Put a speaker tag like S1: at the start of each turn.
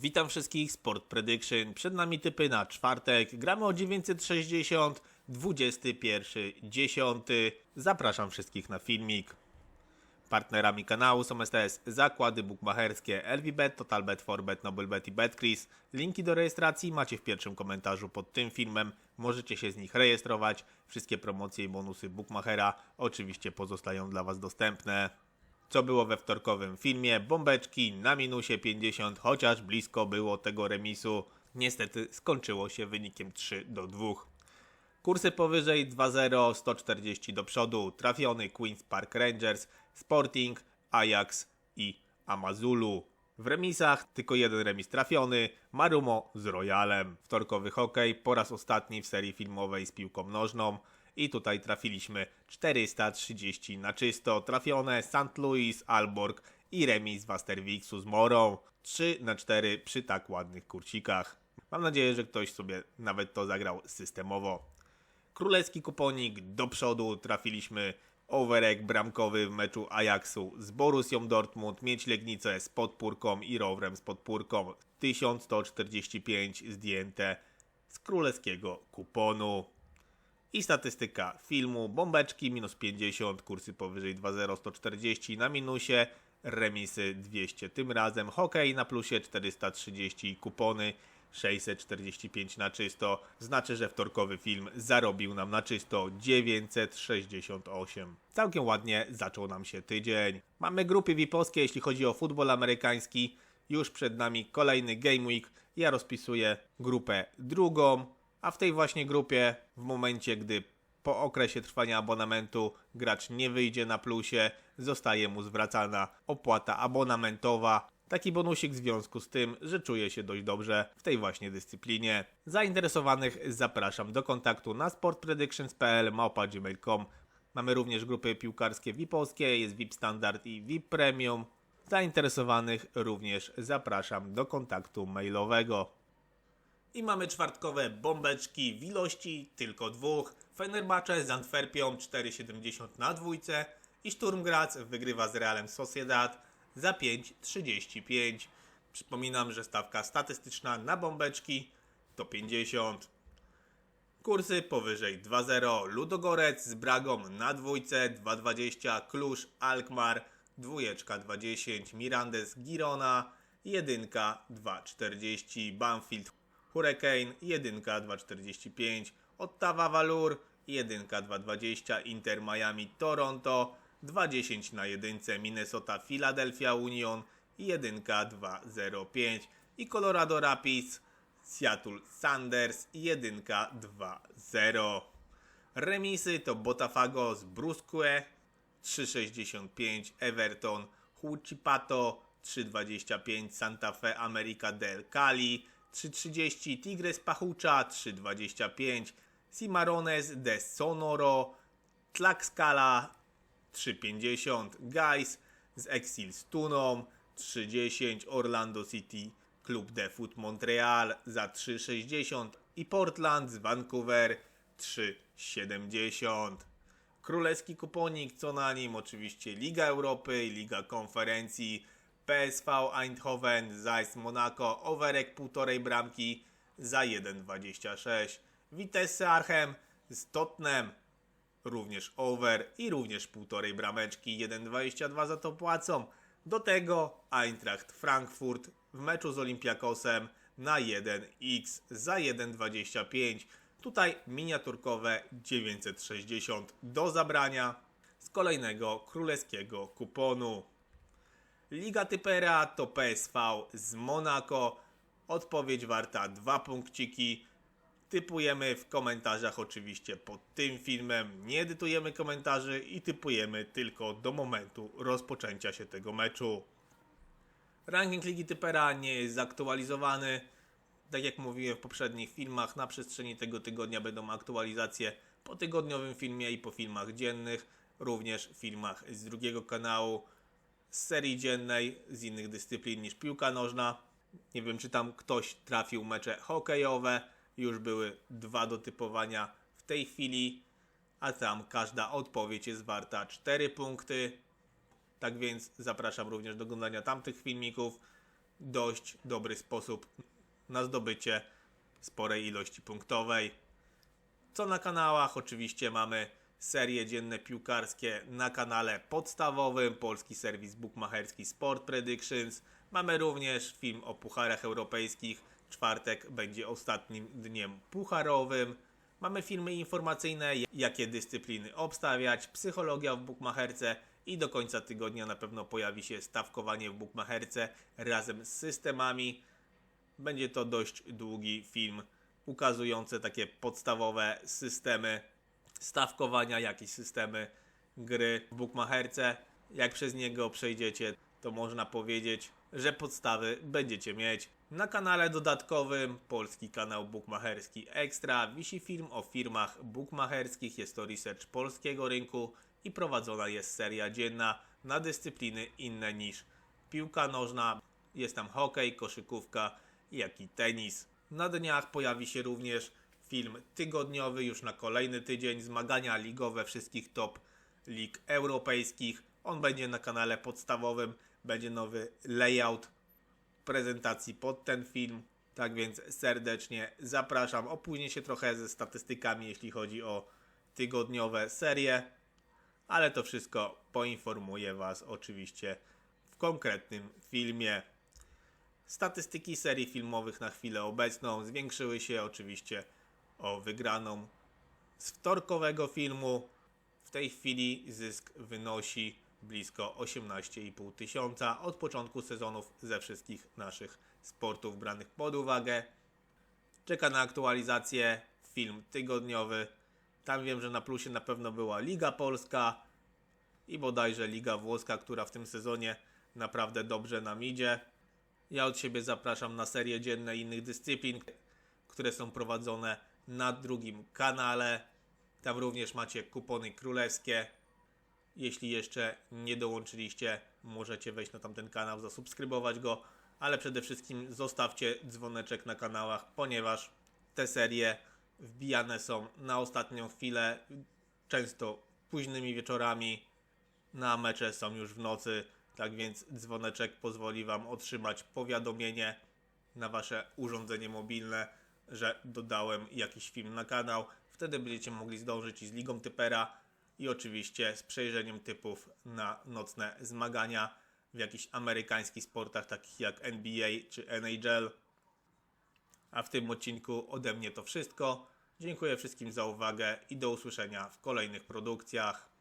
S1: Witam wszystkich, Sport Prediction. Przed nami typy na czwartek. Gramy o 960, 21, 10. Zapraszam wszystkich na filmik. Partnerami kanału są STS Zakłady Bukmacherskie, LVBet, TotalBet, Forbet, NobleBet i BetCris. Linki do rejestracji macie w pierwszym komentarzu pod tym filmem. Możecie się z nich rejestrować. Wszystkie promocje i bonusy Bookmachera oczywiście pozostają dla Was dostępne. Co było we wtorkowym filmie? Bombeczki na minusie 50, chociaż blisko było tego remisu. Niestety skończyło się wynikiem 3 do 2. Kursy powyżej 2-0, 140 do przodu, trafiony Queen's Park Rangers, Sporting, Ajax i Amazulu. W remisach tylko jeden remis trafiony, Marumo z Royalem. Wtorkowy hokej po raz ostatni w serii filmowej z piłką nożną. I tutaj trafiliśmy 430 na czysto, trafione St. Louis, Alborg i remis Wasterviksu z Morą. 3 na 4 przy tak ładnych kurcikach. Mam nadzieję, że ktoś sobie nawet to zagrał systemowo. Królewski kuponik do przodu trafiliśmy overek bramkowy w meczu Ajaxu z Borussią Dortmund, mieć Legnicę z podpórką i Rowerem z podpórką 1145 zdjęte z królewskiego kuponu. I statystyka filmu, bombeczki minus 50, kursy powyżej 2.0 140 na minusie, remisy 200 tym razem, hokej na plusie 430 kupony 645 na czysto. Znaczy, że wtorkowy film zarobił nam na czysto 968. Całkiem ładnie zaczął nam się tydzień. Mamy grupy VIP-owskie, jeśli chodzi o futbol amerykański. Już przed nami kolejny Game Week. Ja rozpisuję grupę drugą, a w tej właśnie grupie, w momencie gdy po okresie trwania abonamentu gracz nie wyjdzie na plusie, zostaje mu zwracana opłata abonamentowa. Taki bonusik w związku z tym, że czuje się dość dobrze w tej właśnie dyscyplinie. Zainteresowanych zapraszam do kontaktu na sportpredictions.pl małpa.gmail.com Mamy również grupy piłkarskie VIP-owskie, jest VIP Standard i VIP Premium. Zainteresowanych również zapraszam do kontaktu mailowego. I mamy czwartkowe bombeczki w ilości tylko dwóch. Fenerbahce z Antwerpią 4,70 na dwójce i Sturm Graz wygrywa z Realem Sociedad za 5,35. Przypominam, że stawka statystyczna na bombeczki to 50. Kursy powyżej 2,0 Ludogorec z Bragą na dwójce 2,20 Klusz Alkmaar dwójeczka 2,10 Mirandes Girona jedynka 2,40 Banfield Hurricane jedynka 2,45 Ottawa Valur jedynka 2,20 Inter Miami Toronto 2,10 na jedynce Minnesota Philadelphia Union jedynka 2,05 i Colorado Rapids Seattle Sanders jedynka 2-0. Remisy to Botafogo z Brusque 3,65 Everton Huchipato 3,25 Santa Fe America del Cali 3,30 Tigres Pachuca 3,25 Cimarrones de Sonoro Tlaxcala 3,50 Guys z Exil z Tuną 3,10 Orlando City Club de Foot Montreal za 3,60 i Portland z Vancouver 3,70. Królewski kuponik, co na nim oczywiście Liga Europy i Liga Konferencji, PSV Eindhoven, Zeiss Monaco, overek 1,5 bramki za 1,26. Vitesse Arnhem z Tottenham również over i również 1,5 brameczki, 1,22 za to płacą. Do tego Eintracht Frankfurt w meczu z Olympiakosem na 1x za 1,25. Tutaj miniaturkowe 960 do zabrania z kolejnego królewskiego kuponu. Liga Typera to PSV z Monaco. Odpowiedź warta dwa punkciki. Typujemy w komentarzach oczywiście pod tym filmem. Nie edytujemy komentarzy i typujemy tylko do momentu rozpoczęcia się tego meczu. Ranking Ligi Typera nie jest zaktualizowany. Tak jak mówiłem w poprzednich filmach, na przestrzeni tego tygodnia będą aktualizacje po tygodniowym filmie i po filmach dziennych. Również filmach z drugiego kanału, z serii dziennej, z innych dyscyplin niż piłka nożna. Nie wiem, czy tam ktoś trafił mecze hokejowe. Już były dwa do typowania w tej chwili, a tam każda odpowiedź jest warta 4 punkty. Tak więc zapraszam również do oglądania tamtych filmików. dość dobry sposób na zdobycie sporej ilości punktowej. Co na kanałach? Oczywiście mamy serie dzienne piłkarskie na kanale podstawowym, polski serwis bukmacherski Sport Predictions. Mamy również film o pucharach europejskich. Czwartek będzie ostatnim dniem pucharowym. Mamy filmy informacyjne, jakie dyscypliny obstawiać, psychologia w bukmacherce i do końca tygodnia na pewno pojawi się stawkowanie w bukmacherce razem z systemami. Będzie to dość długi film ukazujący takie podstawowe systemy stawkowania, jak i systemy gry w bukmacherce. Jak przez niego przejdziecie, to można powiedzieć, że podstawy będziecie mieć. Na kanale dodatkowym polski kanał bukmacherski Extra wisi film o firmach bukmacherskich, jest to research polskiego rynku i prowadzona jest seria dzienna na dyscypliny inne niż piłka nożna, jest tam hokej, koszykówka, jak i tenis. Na dniach pojawi się również film tygodniowy już na kolejny tydzień, zmagania ligowe wszystkich top lig europejskich. On będzie na kanale podstawowym, będzie nowy layout prezentacji pod ten film. Tak więc serdecznie zapraszam. Opóźnię się trochę ze statystykami, jeśli chodzi o tygodniowe serie, ale to wszystko poinformuję Was oczywiście w konkretnym filmie. Statystyki serii filmowych na chwilę obecną zwiększyły się oczywiście o wygraną z wtorkowego filmu. W tej chwili zysk wynosi blisko 18,5 tysiąca od początku sezonów ze wszystkich naszych sportów branych pod uwagę. Czeka na aktualizację film tygodniowy. Tam wiem, że na plusie na pewno była Liga Polska i bodajże Liga Włoska, która w tym sezonie naprawdę dobrze nam idzie. Ja od siebie zapraszam na serie dzienne innych dyscyplin, które są prowadzone na drugim kanale. Tam również macie kupony królewskie. Jeśli jeszcze nie dołączyliście, możecie wejść na tamten kanał, zasubskrybować go, ale przede wszystkim zostawcie dzwoneczek na kanałach, ponieważ te serie wbijane są na ostatnią chwilę, często późnymi wieczorami, na mecze są już w nocy, tak więc dzwoneczek pozwoli Wam otrzymać powiadomienie na Wasze urządzenie mobilne, że dodałem jakiś film na kanał. Wtedy będziecie mogli zdążyć i z Ligą Typera i oczywiście z przejrzeniem typów na nocne zmagania w jakichś amerykańskich sportach takich jak NBA czy NHL. A w tym odcinku ode mnie to wszystko. Dziękuję wszystkim za uwagę i do usłyszenia w kolejnych produkcjach.